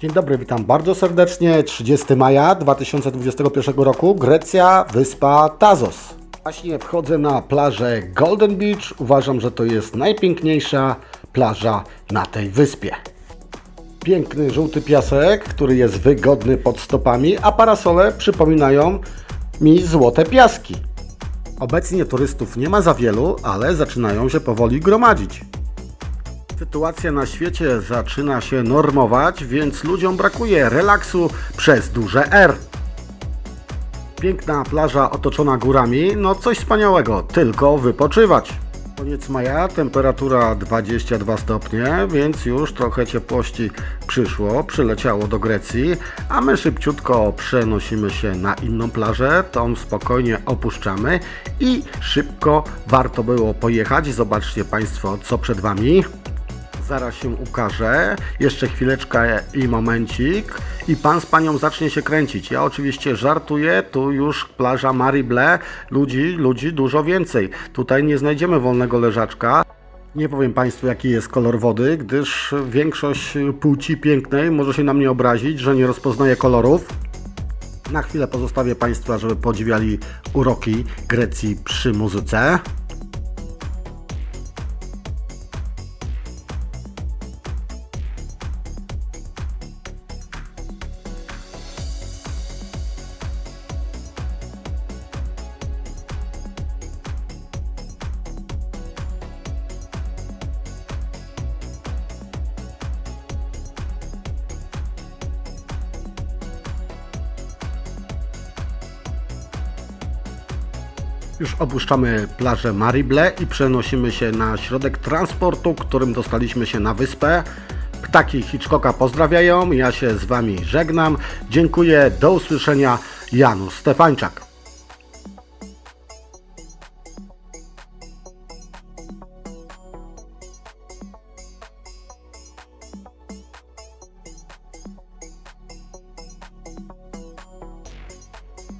Dzień dobry, witam bardzo serdecznie. 30 maja 2021 roku, Grecja, wyspa Tazos. Właśnie wchodzę na plażę Golden Beach. Uważam, że to jest najpiękniejsza plaża na tej wyspie. Piękny żółty piasek, który jest wygodny pod stopami, a parasole przypominają mi złote piaski. Obecnie turystów nie ma za wielu, ale zaczynają się powoli gromadzić. Sytuacja na świecie zaczyna się normować, więc ludziom brakuje relaksu przez duże R. Piękna plaża otoczona górami, no coś wspaniałego, tylko wypoczywać. Koniec maja, temperatura 22 stopnie, więc już trochę ciepłości przyszło, przyleciało do Grecji, a my szybciutko przenosimy się na inną plażę, tą spokojnie opuszczamy i szybko warto było pojechać. Zobaczcie Państwo, co przed Wami. Zaraz się ukaże. Jeszcze chwileczkę i momencik. I pan z panią zacznie się kręcić. Ja oczywiście żartuję. Tu już plaża Marible. Ludzi, ludzi dużo więcej. Tutaj nie znajdziemy wolnego leżaczka. Nie powiem Państwu, jaki jest kolor wody, gdyż większość płci pięknej może się na mnie obrazić, że nie rozpoznaje kolorów. Na chwilę pozostawię Państwa, żeby podziwiali uroki Grecji przy muzyce. Już opuszczamy plażę Marible i przenosimy się na środek transportu, którym dostaliśmy się na wyspę. Ptaki Hitchcocka pozdrawiają, ja się z Wami żegnam. Dziękuję, do usłyszenia. Janusz Stefańczak.